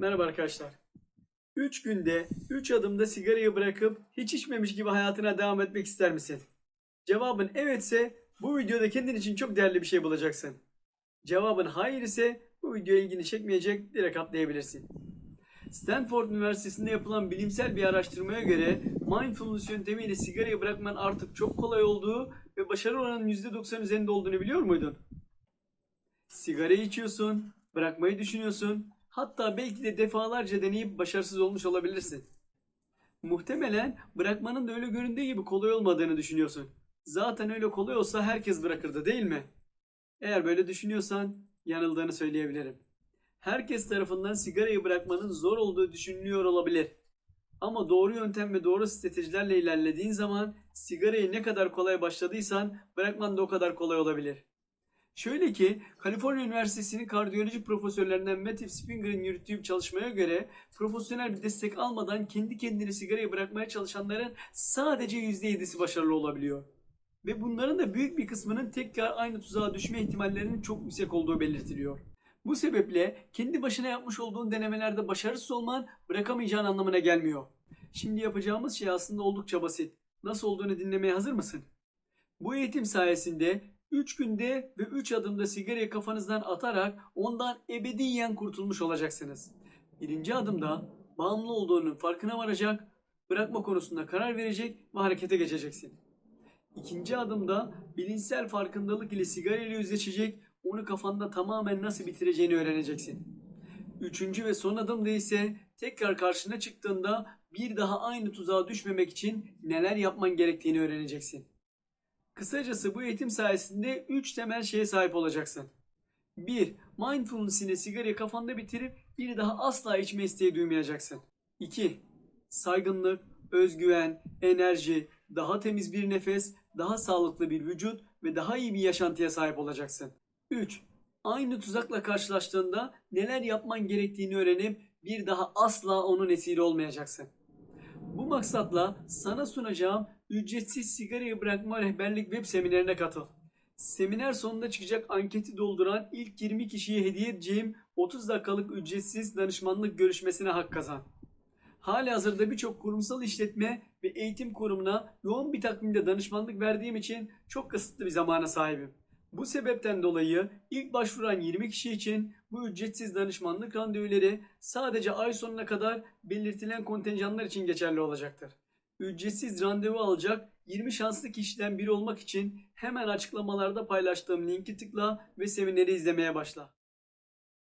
Merhaba arkadaşlar. 3 günde 3 adımda sigarayı bırakıp hiç içmemiş gibi hayatına devam etmek ister misin? Cevabın evetse bu videoda kendin için çok değerli bir şey bulacaksın. Cevabın hayır ise bu video ilgini çekmeyecek direkt atlayabilirsin. Stanford Üniversitesi'nde yapılan bilimsel bir araştırmaya göre mindfulness yöntemiyle sigarayı bırakman artık çok kolay olduğu ve başarı oranının %90 üzerinde olduğunu biliyor muydun? Sigara içiyorsun, bırakmayı düşünüyorsun, hatta belki de defalarca deneyip başarısız olmuş olabilirsin. Muhtemelen bırakmanın da öyle göründüğü gibi kolay olmadığını düşünüyorsun. Zaten öyle kolay olsa herkes bırakırdı değil mi? Eğer böyle düşünüyorsan yanıldığını söyleyebilirim. Herkes tarafından sigarayı bırakmanın zor olduğu düşünülüyor olabilir. Ama doğru yöntem ve doğru stratejilerle ilerlediğin zaman sigarayı ne kadar kolay başladıysan bırakman da o kadar kolay olabilir. Şöyle ki Kaliforniya Üniversitesi'nin kardiyoloji profesörlerinden Matthew Spinger'ın yürüttüğü çalışmaya göre profesyonel bir destek almadan kendi kendine sigarayı bırakmaya çalışanların sadece %7'si başarılı olabiliyor. Ve bunların da büyük bir kısmının tekrar aynı tuzağa düşme ihtimallerinin çok yüksek olduğu belirtiliyor. Bu sebeple kendi başına yapmış olduğun denemelerde başarısız olman bırakamayacağın anlamına gelmiyor. Şimdi yapacağımız şey aslında oldukça basit. Nasıl olduğunu dinlemeye hazır mısın? Bu eğitim sayesinde 3 günde ve 3 adımda sigarayı kafanızdan atarak ondan ebediyen kurtulmuş olacaksınız. Birinci adımda bağımlı olduğunun farkına varacak, bırakma konusunda karar verecek ve harekete geçeceksin. İkinci adımda bilinçsel farkındalık ile sigara ile yüzleşecek, onu kafanda tamamen nasıl bitireceğini öğreneceksin. Üçüncü ve son adımda ise tekrar karşına çıktığında bir daha aynı tuzağa düşmemek için neler yapman gerektiğini öğreneceksin. Kısacası bu eğitim sayesinde 3 temel şeye sahip olacaksın. 1. Mindfulness ile sigarayı kafanda bitirip bir daha asla içme isteği duymayacaksın. 2. Saygınlık, özgüven, enerji, daha temiz bir nefes, daha sağlıklı bir vücut ve daha iyi bir yaşantıya sahip olacaksın. 3. Aynı tuzakla karşılaştığında neler yapman gerektiğini öğrenip bir daha asla onun esiri olmayacaksın. Bu maksatla sana sunacağım ücretsiz sigarayı bırakma rehberlik web seminerine katıl. Seminer sonunda çıkacak anketi dolduran ilk 20 kişiye hediye edeceğim 30 dakikalık ücretsiz danışmanlık görüşmesine hak kazan. Hali hazırda birçok kurumsal işletme ve eğitim kurumuna yoğun bir takvimde danışmanlık verdiğim için çok kısıtlı bir zamana sahibim. Bu sebepten dolayı ilk başvuran 20 kişi için bu ücretsiz danışmanlık randevuları sadece ay sonuna kadar belirtilen kontenjanlar için geçerli olacaktır. Ücretsiz randevu alacak 20 şanslı kişiden biri olmak için hemen açıklamalarda paylaştığım linki tıkla ve semineri izlemeye başla.